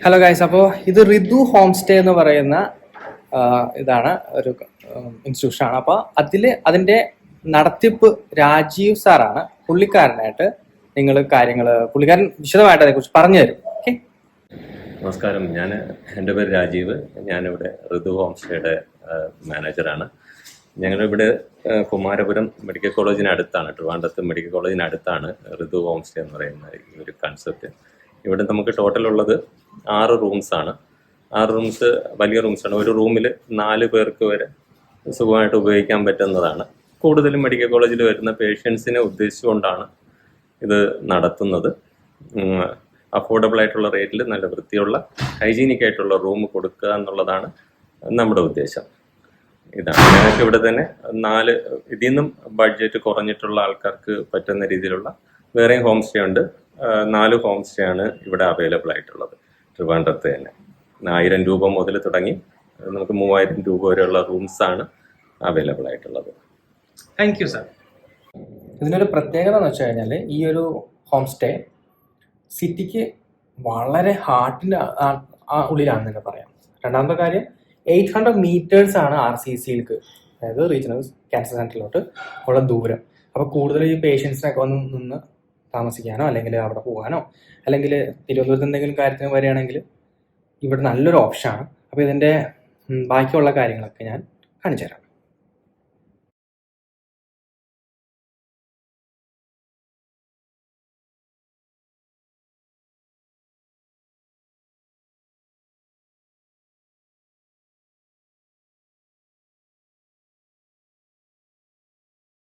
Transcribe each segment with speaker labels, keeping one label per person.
Speaker 1: Hello guys അപ്പോൾ ഇത് Ritu home stay എന്ന് പറയുന്ന ഇതാണ് ഒരു ഇൻസ്റ്റിറ്റ്യൂഷൻ ആണ്. അപ്പോൾ അതിൽ അതിന്റെ നടത്തിപ്പ് രാജീവ് സാറാണ്. പുള്ളിക്കാരനായിട്ട് നിങ്ങൾ കാര്യങ്ങൾ പുള്ളിക്കാരൻ വിശദമായിട്ട് അതേക്കുറിച്ച് പറഞ്ഞു തരും. ഓക്കെ
Speaker 2: നമസ്കാരം. ഞാൻ എന്റെ പേര് രാജീവ്. ഞാനിവിടെ ഋതു ഹോം സ്റ്റേയുടെ മാനേജറാണ്. ഞങ്ങളിവിടെ കുമാരപുരം മെഡിക്കൽ കോളേജിനടുത്താണ് ട്രിവാൻഡ്രത്ത് മെഡിക്കൽ കോളേജിനടുത്താണ് ഋതു ഹോം സ്റ്റേ എന്ന് പറയുന്ന ഈ ഒരു കൺസെപ്റ്റ് ഇവിടെ നമുക്ക് ടോട്ടൽ ഉള്ളത് ആറ് റൂംസ് ആണ്. ആറ് റൂംസ് വലിയ റൂംസ് ആണ്. ഒരു റൂമിൽ നാല് പേർക്ക് വരെ സുഖമായിട്ട് ഉപയോഗിക്കാൻ പറ്റുന്നതാണ്. കൂടുതലും മെഡിക്കൽ കോളേജിൽ വരുന്ന പേഷ്യൻസിനെ ഉദ്ദേശിച്ചുകൊണ്ടാണ് ഇത് നടത്തുന്നത്. അഫോർഡബിൾ ആയിട്ടുള്ള റേറ്റിൽ നല്ല വൃത്തിയുള്ള ഹൈജീനിക് ആയിട്ടുള്ള റൂം കൊടുക്കുക എന്നുള്ളതാണ് നമ്മുടെ ഉദ്ദേശം. ഇതാണ്. ഞങ്ങൾക്ക് ഇവിടെ തന്നെ നാല് ഇതിൽ നിന്നും ബഡ്ജറ്റ് കുറഞ്ഞിട്ടുള്ള ആൾക്കാർക്ക് പറ്റുന്ന രീതിയിലുള്ള വേറെയും ഹോം സ്റ്റേ ഉണ്ട്. നാല് ഹോം സ്റ്റേ ആണ് ഇവിടെ അവൈലബിൾ ആയിട്ടുള്ളത്. ട്രിവാൻഡ്രത്ത് തന്നെ. ആയിരം രൂപ മുതൽ തുടങ്ങി. നമുക്ക് മൂവായിരം രൂപ വരെയുള്ള റൂംസ് ആണ് അവൈലബിൾ ആയിട്ടുള്ളത്.
Speaker 1: താങ്ക് യു സാർ ഇതിനൊരു പ്രത്യേകത എന്ന് വെച്ച് കഴിഞ്ഞാൽ ഈ ഒരു ഹോം സ്റ്റേ സിറ്റിക്ക് വളരെ ഹാർട്ടിന്റെ ഉള്ളിലാണെന്ന് തന്നെ പറയാം. രണ്ടാമത്തെ കാര്യം എയ്റ്റ് ഹൺഡ്രഡ് മീറ്റേഴ്സ് ആണ് ആർ സി സിയിലേക്ക് അതായത് റീജിയണൽ ക്യാൻസർ സെന്ററിലോട്ട് ഉള്ള ദൂരം. അപ്പോൾ കൂടുതൽ ഈ പേഷ്യൻസിനൊക്കെ വന്ന് നിന്ന് താമസിക്കാനോ അല്ലെങ്കിൽ അവിടെ പോകാനോ അല്ലെങ്കിൽ തിരുവനന്തപുരത്ത് എന്തെങ്കിലും കാര്യത്തിന് വരികയാണെങ്കിൽ ഇവിടെ നല്ലൊരു ഓപ്ഷനാണ് അപ്പോൾ ഇതിന്റെ ബാക്കിയുള്ള കാര്യങ്ങളൊക്കെ ഞാൻ കാണിച്ചു തരാം.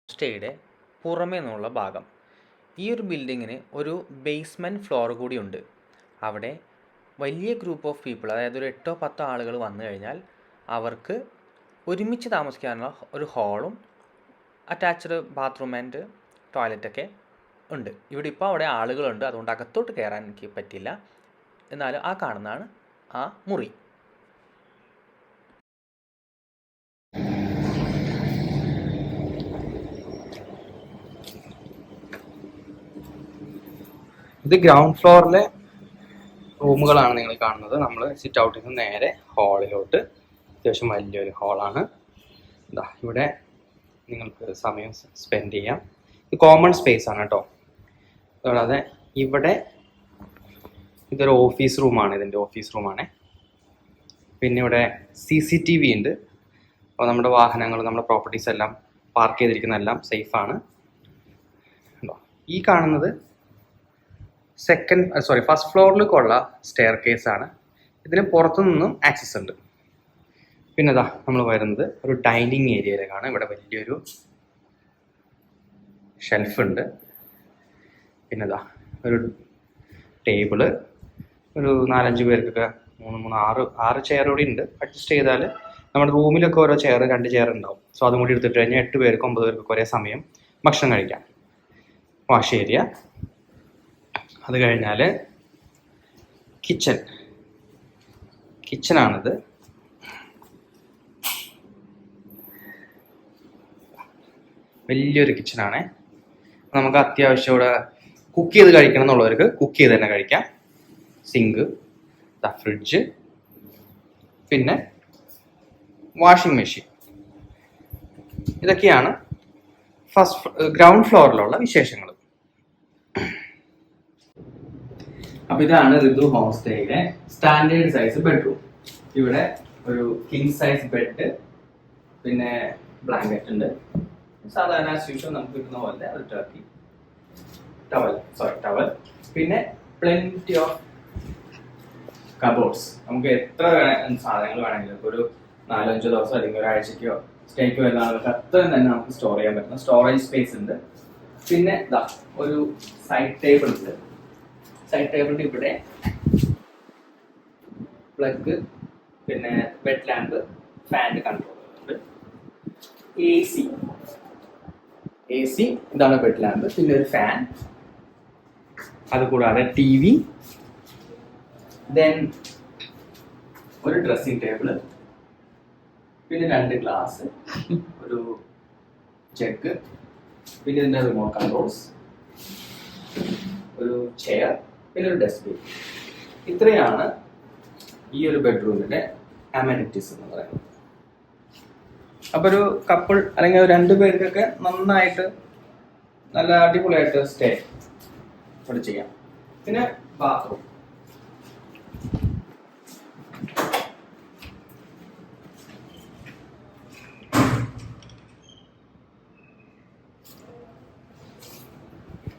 Speaker 3: സ്റ്റേയുടെ പുറമേ നിന്നുള്ള ഭാഗം. ഈ ഒരു ബിൽഡിങ്ങിന് ഒരു ബേസ്മെന്റ് ഫ്ലോർ കൂടിയുണ്ട്. അവിടെ വലിയ ഗ്രൂപ്പ് ഓഫ് പീപ്പിൾ അതായത് ഒരു എട്ടോ പത്തോ ആളുകൾ വന്നു കഴിഞ്ഞാൽ അവർക്ക് ഒരുമിച്ച് താമസിക്കാനുള്ള ഒരു ഹാളും അറ്റാച്ച്ഡ് ബാത്റൂം ആൻഡ് ടോയ്ലറ്റൊക്കെ ഉണ്ട്. ഇവിടെ ഇപ്പോൾ അവിടെ ആളുകളുണ്ട്. അതുകൊണ്ട് അകത്തോട്ട് കയറാൻ എനിക്ക് പറ്റില്ല. എന്നാലും ആ കാണുന്നതാണ് ആ മുറി.
Speaker 1: ഇത് ഗ്രൗണ്ട് ഫ്ലോറിലെ റൂമുകളാണ് നിങ്ങൾ കാണുന്നത്. നമ്മൾ സിറ്റ് ഔട്ടിൽ നിന്ന് നേരെ ഹാളിലോട്ട് അത്യാവശ്യം വലിയൊരു ഹാളാണ് ഇതാ ഇവിടെ നിങ്ങൾക്ക് സമയം സ്പെൻഡ് ചെയ്യാം. ഇത് കോമൺ സ്പേസ് ആണ് കേട്ടോ. കൂടാതെ ഇവിടെ ഇതൊരു ഓഫീസ് റൂമാണ് ഇതിന്റെ ഓഫീസ് റൂമാണ് പിന്നെ ഇവിടെ സി സി ടി വി ഉണ്ട്. അപ്പോൾ നമ്മുടെ വാഹനങ്ങൾ നമ്മുടെ പ്രോപ്പർട്ടീസ് എല്ലാം പാർക്ക് ചെയ്തിരിക്കുന്നതെല്ലാം സേഫാണ് ഈ കാണുന്നത് സെക്കൻഡ് സോറി ഫസ്റ്റ് ഫ്ലോറിലേക്കുള്ള സ്റ്റെയർ ആണ്. ഇതിന് പുറത്തു നിന്നും ആക്സസ് ഉണ്ട്. പിന്നെ ഇതാ നമ്മൾ വരുന്നത് ഒരു ഡൈനിങ് ഏരിയയിലേക്കാണ് ഇവിടെ വലിയൊരു ഷെൽഫ് ഉണ്ട്. പിന്നെ ഇതാ ഒരു ടേബിൾ ഒരു നാലഞ്ച് പേർക്കൊക്കെ മൂന്ന് മൂന്ന് ആറ് ആറ് ചെയർ കൂടി ഉണ്ട്. അഡ്ജസ്റ്റ് ചെയ്താൽ നമ്മുടെ റൂമിലൊക്കെ ഓരോ ചെയർ രണ്ട് ചെയർ ഉണ്ടാവും. സോ അതും കൂടി എടുത്തിട്ട് കഴിഞ്ഞാൽ എട്ട് പേർക്ക് ഒമ്പത് പേർക്ക് ഒരേ സമയം ഭക്ഷണം കഴിക്കാം. വാഷ് ഏരിയ അത് കഴിഞ്ഞാൽ കിച്ചൺ കിച്ചനാണത് വലിയൊരു കിച്ചണാണ് നമുക്ക് അത്യാവശ്യം ഇവിടെ കുക്ക് ചെയ്ത് കഴിക്കണം എന്നുള്ളവർക്ക് കുക്ക് ചെയ്ത് തന്നെ കഴിക്കാം. സിങ്ക് ദ ഫ്രിഡ്ജ് പിന്നെ വാഷിംഗ് മെഷീൻ ഇതൊക്കെയാണ് ഫസ്റ്റ് ഗ്രൗണ്ട് ഫ്ലോറിലുള്ള വിശേഷങ്ങൾ. അപ്പൊ ഇതാണ് ഋതു ഹോം സ്റ്റേയിലെ സ്റ്റാൻഡേർഡ് സൈസ് ബെഡ്റൂം. ഇവിടെ ഒരു കിങ് സൈസ് ബെഡ് പിന്നെ ബ്ലാങ്കറ്റ് ഉണ്ട്. സാധാരണ യൂഷ്വൽ നമുക്ക് കിട്ടുന്ന പോലെ ഒരു ടർക്കി ടവൽ സോറി ടവൽ പിന്നെ പ്ലെന്റി ഓഫ് കബോർഡ്സ് നമുക്ക് എത്ര സാധനങ്ങൾ വേണമെങ്കിലും ഒരു നാലഞ്ചോ ദിവസം അല്ലെങ്കിൽ ഒരാഴ്ചക്കോ സ്റ്റേക്കോ എല്ലാ ആളുകൾക്ക് അത്രയും തന്നെ നമുക്ക് സ്റ്റോർ ചെയ്യാൻ പറ്റുന്ന സ്റ്റോറേജ് സ്പേസ് ഉണ്ട്. പിന്നെ ഒരു സൈഡ് ടേബിൾ ഉണ്ട്. സൈഡ് ടേബിളിന്റെ ഇവിടെ പ്ലഗ് പിന്നെ bed lamp fan control A C A C ഇതാണ് ബെഡ് ലാമ്പ് പിന്നെ ഒരു ഫാൻ അതുകൂടാതെ ടി വി ദെൻ ഒരു ഡ്രസ്സിംഗ് ടേബിൾ പിന്നെ രണ്ട് ഗ്ലാസ് ഒരു ചെക്ക് പിന്നെ ഇതിന്റെ റിമോട്ട് കൺട്രോൾസ് ഒരു ചെയർ പിന്നെ ഡെസ്ക് ഇത്രയാണ് ഈ ഒരു ബെഡ്റൂമിന്റെ അമെനിറ്റീസ് എന്ന് പറയുന്നത്. അപ്പൊ ഒരു കപ്പിൾ അല്ലെങ്കിൽ രണ്ടു പേർക്കൊക്കെ നന്നായിട്ട് നല്ല അടിപൊളിയായിട്ട് സ്റ്റേ ഇവിടെ ചെയ്യാം പിന്നെ ബാത്റൂം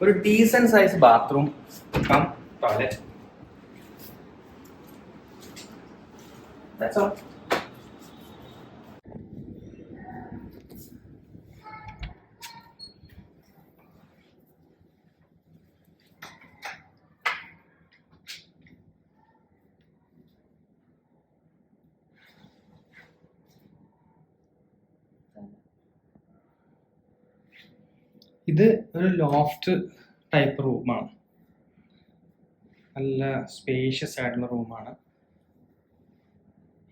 Speaker 1: ഒരു decent size bathroom cum toilet That's all. ഇത് ഒരു ലോഫ്റ്റ് ടൈപ്പ് റൂമാണ് നല്ല സ്പേഷ്യസ് ആയിട്ടുള്ള റൂമാണ്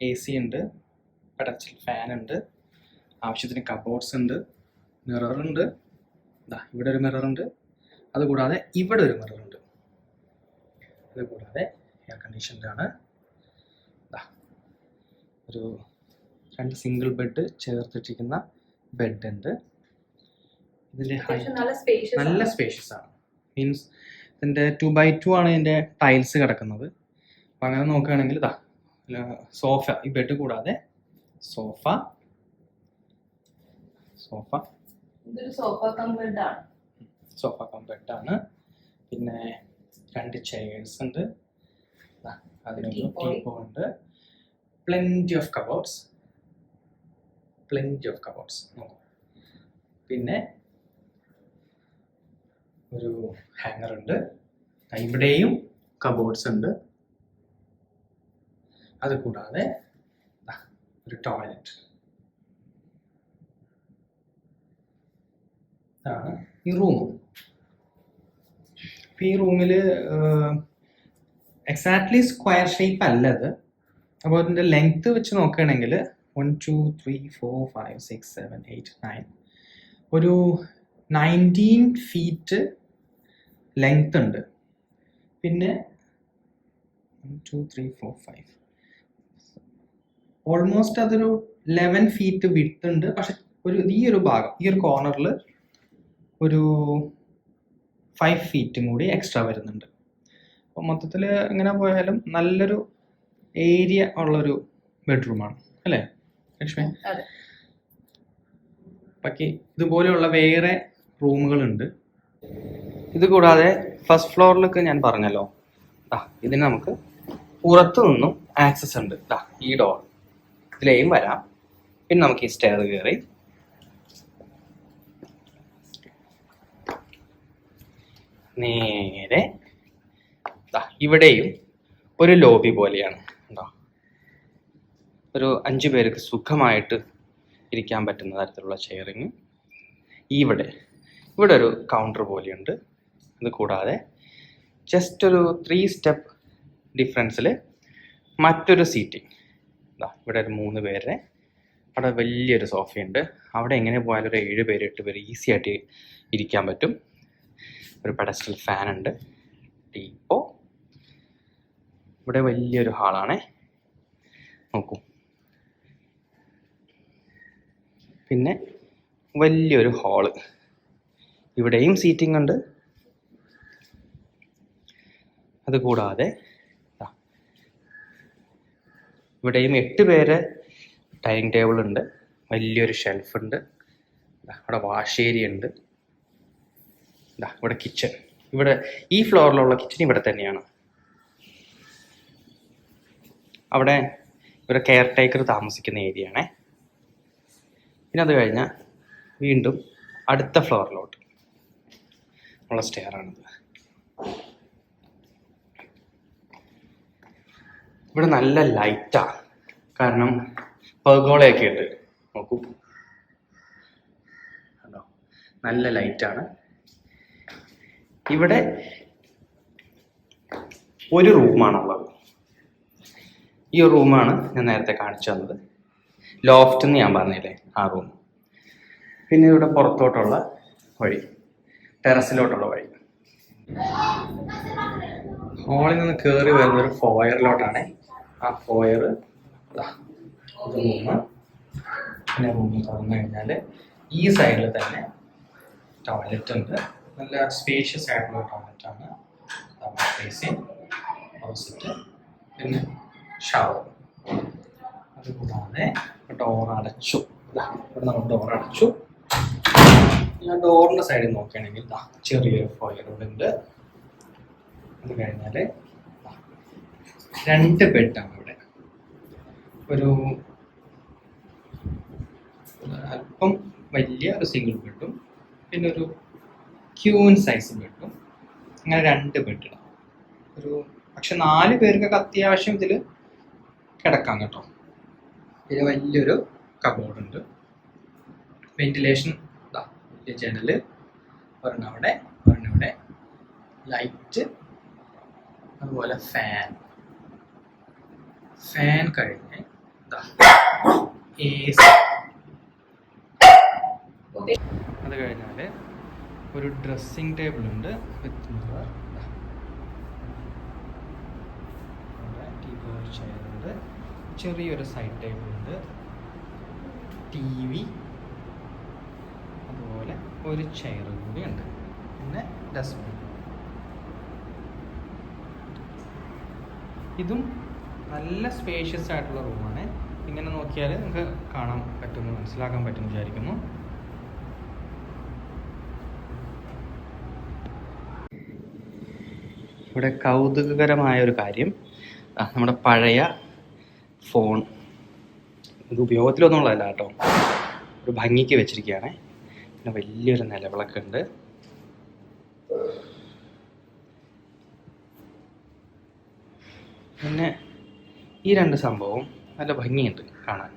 Speaker 1: എ സി ഉണ്ട് പെടച്ചിൽ ഫാൻ ഉണ്ട് ആവശ്യത്തിന് കബോർഡ്സ് ഉണ്ട് മിററുണ്ട് ഇതാ ഇവിടെ ഒരു മിററുണ്ട് ഉണ്ട്. അതുകൂടാതെ ഇവിടെ ഒരു മിററുണ്ട് ഉണ്ട്. അതുകൂടാതെ എയർ കണ്ടീഷൻഡാണ് ദാ ഒരു രണ്ട് സിംഗിൾ ബെഡ് ചേർത്തിട്ടിരിക്കുന്ന ബെഡ് ഉണ്ട്. ഇതിൽ
Speaker 4: നല്ല സ്പേഷ്യസ്
Speaker 1: ആണ്. മീൻസ് ഇതിന്റെ ടു ബൈ ടു ആണ് ഇതിന്റെ ടൈൽസ് കിടക്കുന്നത്. അപ്പം അങ്ങനെ നോക്കുകയാണെങ്കിൽ ഇതാ സോഫ ഈ ബെഡ് കൂടാതെ സോഫ സോഫ
Speaker 4: സോഫ കം
Speaker 1: ബെഡാണ് പിന്നെ രണ്ട് ചെയേഴ്സ് ഉണ്ട്. അതിനൊരു
Speaker 4: Teapot.
Speaker 1: ടീപ്പോ ഉണ്ട്. Plenty of cupboards plenty of cupboards പിന്നെ ഒരു ഹാങ്ങർ ഉണ്ട്. ഇവിടെയും കബോർഡ്സ് ഉണ്ട്. അത് കൂടാതെ ഒരു ടോയ്ലറ്റ് ഇതാണ് ഈ റൂം ഈ റൂമിൽ എക്സാക്ട്ലി സ്ക്വയർ ഷേപ്പ് അല്ല അത്. അപ്പോൾ അതിന്റെ ലെങ്ത് വെച്ച് നോക്കുകയാണെങ്കിൽ one two three four five six seven eight nine ഒരു നയന്റീൻ ഫീറ്റ് ലെങ്ത് ഉണ്ട്. പിന്നെ two three four five almost അതൊരു ലെവൻ ഫീറ്റ് വിട്ട് ഉണ്ട്. പക്ഷെ ഒരു ഈ ഒരു ഭാഗം ഈ ഒരു കോർണറിൽ ഒരു ഫൈവ് ഫീറ്റും കൂടി എക്സ്ട്രാ വരുന്നുണ്ട്. അപ്പോൾ മൊത്തത്തിൽ എങ്ങനെ പോയാലും നല്ലൊരു ഏരിയ ഉള്ളൊരു ബെഡ്റൂമാണ് അല്ലേ? ലക്ഷ്മി? ബാക്കി ഇതുപോലെയുള്ള വേറെ റൂമുകളുണ്ട് ഇത് കൂടാതെ ഫസ്റ്റ് ഫ്ലോറിലൊക്കെ ഞാൻ പറഞ്ഞല്ലോ. ആ ഇതിന് നമുക്ക് പുറത്തു നിന്നും ആക്സസ് ഉണ്ട്. ദാ ഈ ഡോർ ഇതിലെയും വരാം. പിന്നെ നമുക്ക് ഈ സ്റ്റെയർ കയറി നേരെ ഇവിടെയും ഒരു ലോബി പോലെയാണ്. ഉണ്ടോ ഒരു അഞ്ച് പേർക്ക് സുഖമായിട്ട് ഇരിക്കാൻ പറ്റുന്ന തരത്തിലുള്ള ചെയറിങ് ഇവിടെ ഇവിടെ ഒരു കൗണ്ടർ പോലെയുണ്ട്. അത് കൂടാതെ ജസ്റ്റ് ഒരു ത്രീ സ്റ്റെപ്പ് ഡിഫറൻസിൽ മറ്റൊരു സീറ്റിംഗ് ഇതാ ഇവിടെ ഒരു മൂന്ന് പേരെ അവിടെ വലിയൊരു സോഫയുണ്ട്. അവിടെ എങ്ങനെ പോയാലും ഒരു ഏഴ് പേര് എട്ട് പേര് ഈസി ആയിട്ട് ഇരിക്കാൻ പറ്റും. ഒരു പെഡസ്റ്റൽ ഉണ്ട്. ടീപ്പോ ഇവിടെ വലിയൊരു ഹാളാണ് നോക്കൂ. പിന്നെ വലിയൊരു ഹാൾ ഇവിടെയും സീറ്റിംഗ് ഉണ്ട്. അതുകൂടാതെ ഇവിടെയും എട്ട് പേര് ഡൈനിങ് ടേബിൾ ഉണ്ട്. വലിയൊരു ഷെൽഫ് ഉണ്ട്. അവിടെ വാഷ് ഏരിയ ഉണ്ട്. ഇതാ ഇവിടെ കിച്ചൺ. ഇവിടെ ഈ ഫ്ലോറിലുള്ള കിച്ചൺ ഇവിടെ തന്നെയാണ്. അവിടെ ഇവിടെ കെയർ ടേക്കർ താമസിക്കുന്ന ഏരിയ ആണേ. പിന്നെ അത് കഴിഞ്ഞാൽ വീണ്ടും അടുത്ത ഫ്ലോറിലോട്ട് ഉള്ള സ്റ്റെയർ ആണിത് ഇവിടെ നല്ല ലൈറ്റാ കാരണം പെർഗോളയൊക്കെ ഉണ്ട് നോക്കൂ. കണ്ടോ? നല്ല ലൈറ്റാണ് ഇവിടെ ഒരു റൂമാണുള്ളത് ഈ റൂമാണ് ഞാൻ നേരത്തെ കാണിച്ചു തന്നത്. ലോഫ്റ്റ് എന്ന് ഞാൻ പറഞ്ഞില്ലേ ആ റൂം പിന്നെ ഇവിടെ പുറത്തോട്ടുള്ള വഴി ടെറസിലോട്ടുള്ള വഴി. ഹോളിൽ നിന്ന് കയറി വരുന്നൊരു ഫോയറിലോട്ടാണ് ആ ഫോയർ റൂമ് പിന്നെ റൂമിൽ തുറന്നു കഴിഞ്ഞാൽ ഈ സൈഡിൽ തന്നെ ടോയ്ലറ്റ് ഉണ്ട്. നല്ല സ്പേഷ്യസ് ആയിട്ടുള്ള ടോയ്ലറ്റ് ആണ്. ഓപ്പോസിറ്റ് പിന്നെ ഷവർ അതുകൂടാതെ ഡോർ അടച്ചു. ഇവിടെ നമ്മൾ ഡോർ അടച്ചു. ഞാൻ ഡോറിന്റെ സൈഡിൽ നോക്കുകയാണെങ്കിൽ ചെറിയൊരു ഫോയർ ഉണ്ട്. അത് കഴിഞ്ഞാൽ രണ്ട് ബെഡാണ് അവിടെ. ഒരു അല്പം വലിയ ഒരു സിംഗിൾ ബെഡും പിന്നെ ഒരു ക്യൂൻ സൈസ് ബെഡും അങ്ങനെ രണ്ട് ബെഡ് ഒരു പക്ഷെ നാല് പേർക്കൊക്കെ അത്യാവശ്യം ഇതിൽ കിടക്കാം കേട്ടോ. പിന്നെ വലിയൊരു കബോർഡുണ്ട് വെന്റിലേഷൻ ഇതാ വലിയ ജനൽ ഒരെണ്ണം അവിടെ ഒരെണ്ണം ഇവിടെ. ലൈറ്റ് അതുപോലെ ഫാൻ ഫാൻ കഴിഞ്ഞ് അത് കഴിഞ്ഞാൽ ഒരു ഡ്രസ്സിങ് ടേബിൾ ഉണ്ട് വിത്ത് മിറർ ചെയർ ഉണ്ട്. ചെറിയൊരു സൈഡ് ടേബിൾ ഉണ്ട്. ടി വി അതുപോലെ ഒരു ചെയർ കൂടി ഉണ്ട്. പിന്നെ ഡസ്റ്റ്ബിൻ ഇതും നല്ല സ്പേഷ്യസ് ആയിട്ടുള്ള റൂമാണ് ഇങ്ങനെ നോക്കിയാൽ നിങ്ങൾക്ക് കാണാൻ പറ്റുമെന്ന് മനസ്സിലാക്കാൻ പറ്റും വിചാരിക്കുന്നു. ഇവിടെ കൗതുകകരമായ ഒരു കാര്യം. നമ്മുടെ പഴയ ഫോൺ ഇത് ഉപയോഗത്തിലൊന്നുമുള്ളതല്ല കേട്ടോ. ഒരു ഭംഗിക്ക് വെച്ചിരിക്കുകയാണ്. പിന്നെ വലിയൊരു നിലവിളക്ക് ഉണ്ട്. പിന്നെ ഈ രണ്ട് സംഭവവും നല്ല ഭംഗിയുണ്ട് കാണാൻ.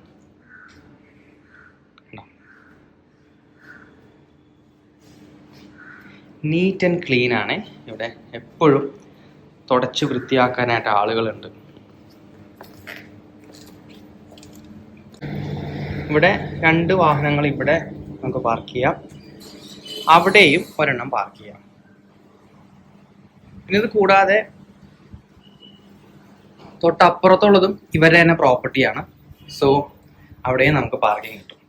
Speaker 1: നീറ്റ് ആൻഡ് ക്ലീൻ ആണ് ഇവിടെ എപ്പോഴും തുടച്ച് വൃത്തിയാക്കാനായിട്ട് ആളുകളുണ്ട്. ഇവിടെ രണ്ട് വാഹനങ്ങൾ ഇവിടെ നമുക്ക് പാർക്ക് ചെയ്യാം. അവിടെയും ഒരെണ്ണം പാർക്ക് ചെയ്യാം. പിന്നെ ഇത് കൂടാതെ തൊട്ടപ്പുറത്തുള്ളതും ഇവരുടെ തന്നെ പ്രോപ്പർട്ടിയാണ് സോ അവിടെയും നമുക്ക് പാർക്കിംഗ് കിട്ടും.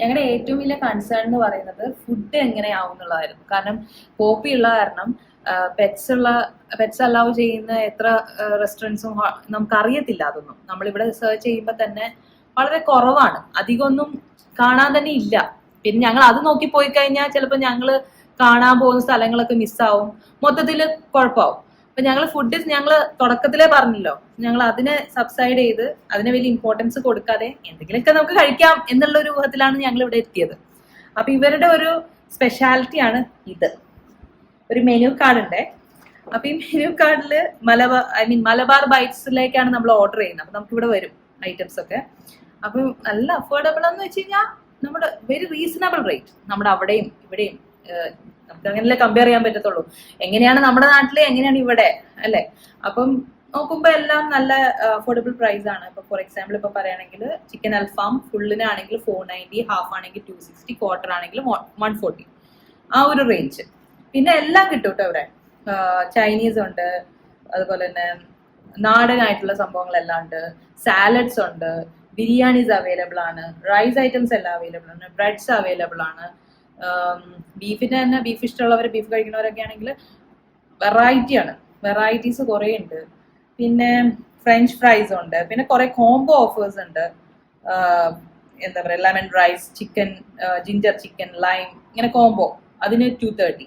Speaker 4: ഞങ്ങളുടെ ഏറ്റവും വലിയ കൺസേൺ എന്ന് പറയുന്നത് ഫുഡ് എങ്ങനെയാവും എന്നുള്ളതായിരുന്നു കാരണം കോപ്പി ഉള്ള കാരണം പെറ്റ്സ് ഉള്ള പെറ്റ്സ് അലൗ ചെയ്യുന്ന എത്ര റെസ്റ്റോറന്റ്സും നമുക്ക് അറിയത്തില്ല അതൊന്നും. നമ്മളിവിടെ സെർച്ച് ചെയ്യുമ്പോൾ തന്നെ വളരെ കുറവാണ്. അധികമൊന്നും കാണാൻ തന്നെ ഇല്ല. പിന്നെ ഞങ്ങൾ അത് നോക്കി പോയി കഴിഞ്ഞാൽ ചിലപ്പോൾ ഞങ്ങൾ കാണാൻ പോകുന്ന സ്ഥലങ്ങളൊക്കെ മിസ്സാവും മൊത്തത്തിൽ കുഴപ്പമാവും. അപ്പൊ ഞങ്ങൾ ഫുഡ് ഞങ്ങൾ തുടക്കത്തിലേ പറഞ്ഞല്ലോ. ഞങ്ങൾ അതിനെ സബ്സൈഡ് ചെയ്ത് അതിന് വലിയ ഇമ്പോർട്ടൻസ് കൊടുക്കാതെ എന്തെങ്കിലുമൊക്കെ നമുക്ക് കഴിക്കാം എന്നുള്ള ഒരു രൂപത്തിലാണ് ഞങ്ങൾ ഇവിടെ എത്തിയത്. അപ്പൊ ഇവരുടെ ഒരു സ്പെഷ്യാലിറ്റി ആണ് ഇത്. ഒരു മെനു കാർഡ് ഉണ്ടേ. അപ്പൊ ഈ മെനു കാർഡിൽ മലബാർ ഐ മീൻ മലബാർ ബൈറ്റ്സിലേക്കാണ് നമ്മൾ ഓർഡർ ചെയ്യുന്നത്. അപ്പൊ നമുക്ക് ഇവിടെ വരും ഐറ്റംസ് ഒക്കെ. അപ്പം നല്ല അഫോർഡബിൾ എന്ന് വെച്ച് കഴിഞ്ഞാൽ നമ്മുടെ വെരി റീസണബിൾ റേറ്റ് നമ്മുടെ അവിടെയും ഇവിടെയും നമുക്ക് അങ്ങനെയല്ലേ കമ്പയർ ചെയ്യാൻ പറ്റത്തുള്ളൂ. എങ്ങനെയാണ് നമ്മുടെ നാട്ടിൽ എങ്ങനെയാണ് ഇവിടെ അല്ലെ? അപ്പം നോക്കുമ്പോൾ എല്ലാം നല്ല അഫോർഡബിൾ പ്രൈസ് ആണ്. ഇപ്പൊ ഫോർ എക്സാമ്പിൾ ഇപ്പൊ പറയുകയാണെങ്കിൽ ചിക്കൻ അൽഫാം ഫുള്ളിനാണെങ്കിൽ ഫോർ നയന്റി ഹാഫ് ആണെങ്കിൽ ടു സിക്സ്റ്റി ക്വാർട്ടർ ആണെങ്കിൽ വൺ ഫോർട്ടി ആ ഒരു റേഞ്ച് പിന്നെ എല്ലാം കിട്ടും കേട്ടോ ഇവിടെ. ചൈനീസ് ഉണ്ട് അതുപോലെ തന്നെ നാടനായിട്ടുള്ള സംഭവങ്ങളെല്ലാം ഉണ്ട്. സാലഡ്സ് ഉണ്ട് ബിരിയാണീസ് അവൈലബിൾ ആണ് റൈസ് ഐറ്റംസ് എല്ലാം അവൈലബിൾ ആണ് ബ്രെഡ്സ് അവൈലബിൾ ആണ്. ബീഫിന് തന്നെ ബീഫ് ഇഷ്ടമുള്ളവർ ബീഫ് കഴിക്കുന്നവരൊക്കെ ആണെങ്കിൽ വെറൈറ്റി ആണ്. വെറൈറ്റീസ് കുറേ ഉണ്ട്. പിന്നെ ഫ്രഞ്ച് ഫ്രൈസ് ഉണ്ട്. പിന്നെ കുറെ കോംബോ ഓഫേഴ്സ് ഉണ്ട്. എന്താ പറയുക lemon rice chicken ginger chicken lime ഇങ്ങനെ കോംബോ അതിന് ടു തേർട്ടി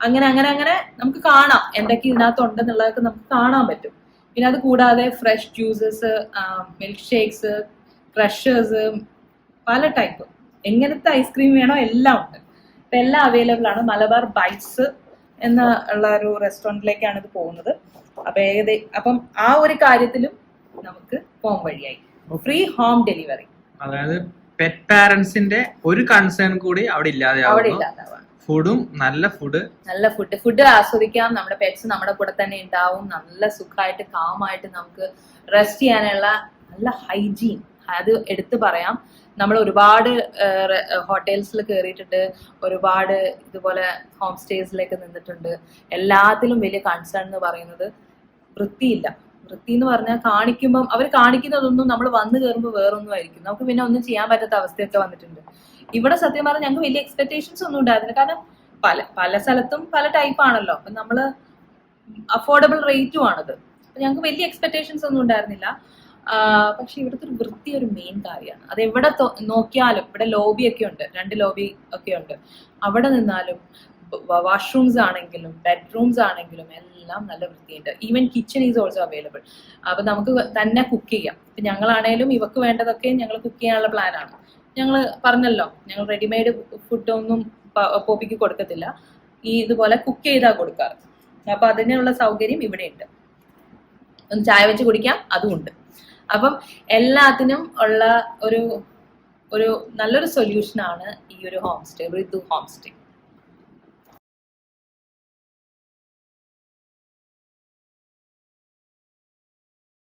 Speaker 4: അങ്ങനെ അങ്ങനെ അങ്ങനെ നമുക്ക് കാണാം എന്തൊക്കെ ഇതിനകത്ത് ഉണ്ടെന്നുള്ളതൊക്കെ നമുക്ക് കാണാൻ പറ്റും. പിന്നെ അത് കൂടാതെ fresh juices milk shakes crushers പല ടൈപ്പ് എങ്ങനത്തെ ഐസ്ക്രീം വേണോ എല്ലാം ഉണ്ട്. ഇപ്പൊ എല്ലാം അവൈലബിൾ ആണ്. മലബാർ ബൈറ്റ്സ് എന്ന ഉള്ള ഒരു റെസ്റ്റോറന്റിലേക്കാണ് ഇത് പോകുന്നത്. അപ്പൊ ഏകദേ അപ്പം ആ ഒരു കാര്യത്തിലും നമുക്ക് പോം വഴിയായി. ഫ്രീ ഹോം ഡെലിവറി
Speaker 1: അതായത് പെറ്റ് പാരന്റ്സിന്റെ ഒരു കൺസേൺ കൂടി അവിടെ
Speaker 4: അവിടെ ഇല്ലാതാവാണ്
Speaker 1: ഫുഡും നല്ല ഫുഡ്
Speaker 4: നല്ല ഫുഡ് ഫുഡ് ആസ്വദിക്കാം. നമ്മുടെ പെറ്റ്സ് നമ്മുടെ കൂടെ തന്നെ ഉണ്ടാവും. നല്ല സുഖമായിട്ട് കാമായിട്ട് നമുക്ക് റെസ്റ്റ് ചെയ്യാനുള്ള നല്ല ഹൈജീൻ അത് എടുത്തു പറയാം. നമ്മൾ ഒരുപാട് ഹോട്ടൽസിൽ കയറിയിട്ടുണ്ട് ഒരുപാട് ഇതുപോലെ ഹോം സ്റ്റേസിലേക്ക് നിന്നിട്ടുണ്ട്. എല്ലാത്തിലും വലിയ കൺസേൺ എന്ന് പറയുന്നത് വൃത്തിയില്ല. വൃത്തി എന്ന് പറഞ്ഞാൽ കാണിക്കുമ്പം അവർ കാണിക്കുന്നതൊന്നും നമ്മൾ വന്നു കയറുമ്പോൾ വേറൊന്നും ആയിരിക്കും. നമുക്ക് പിന്നെ ഒന്നും ചെയ്യാൻ പറ്റാത്ത അവസ്ഥയൊക്കെ വന്നിട്ടുണ്ട്. ഇവിടെ സത്യം പറഞ്ഞാൽ ഞങ്ങൾക്ക് വലിയ എക്സ്പെക്ടേഷൻസ് ഒന്നും ഉണ്ടായിരുന്നില്ല. കാരണം പല പല സ്ഥലത്തും പല ടൈപ്പ് ആണല്ലോ. അപ്പൊ നമ്മൾ അഫോർഡബിൾ റേറ്റും ആണത്. അപ്പം ഞങ്ങൾക്ക് വലിയ എക്സ്പെക്ടേഷൻസ് ഒന്നും ഉണ്ടായിരുന്നില്ല. പക്ഷെ ഇവിടുത്തെ ഒരു വൃത്തി ഒരു മെയിൻ കാര്യമാണ്. അത് എവിടെ നോക്കിയാലും ഇവിടെ ലോബി ഒക്കെ ഉണ്ട്. രണ്ട് ലോബി ഒക്കെ ഉണ്ട്. അവിടെ നിന്നാലും വാഷ്റൂംസ് ആണെങ്കിലും ബെഡ്റൂംസ് ആണെങ്കിലും എല്ലാം നല്ല വൃത്തിയുണ്ട്. Even kitchen is also available അപ്പൊ നമുക്ക് തന്നെ കുക്ക് ചെയ്യാം. ഇപ്പൊ ഞങ്ങളാണേലും ഇവക്ക് വേണ്ടതൊക്കെ ഞങ്ങൾ കുക്ക് ചെയ്യാനുള്ള പ്ലാനാണ് ഞങ്ങൾ പറഞ്ഞല്ലോ ഞങ്ങൾ റെഡിമെയ്ഡ് ഫുഡൊന്നും പോപ്പിക്ക് കൊടുക്കത്തില്ല. ഈ ഇതുപോലെ കുക്ക് ചെയ്താ കൊടുക്കാറ്. അപ്പൊ അതിനുള്ള സൗകര്യം ഇവിടെ ഉണ്ട് ഒന്ന് ചായ വെച്ച് കുടിക്കാം അതും ഉണ്ട്. അപ്പം എല്ലാത്തിനും ഉള്ള ഒരു ഒരു നല്ലൊരു സൊല്യൂഷൻ ആണ് ഈ ഒരു home stay Ritu home stay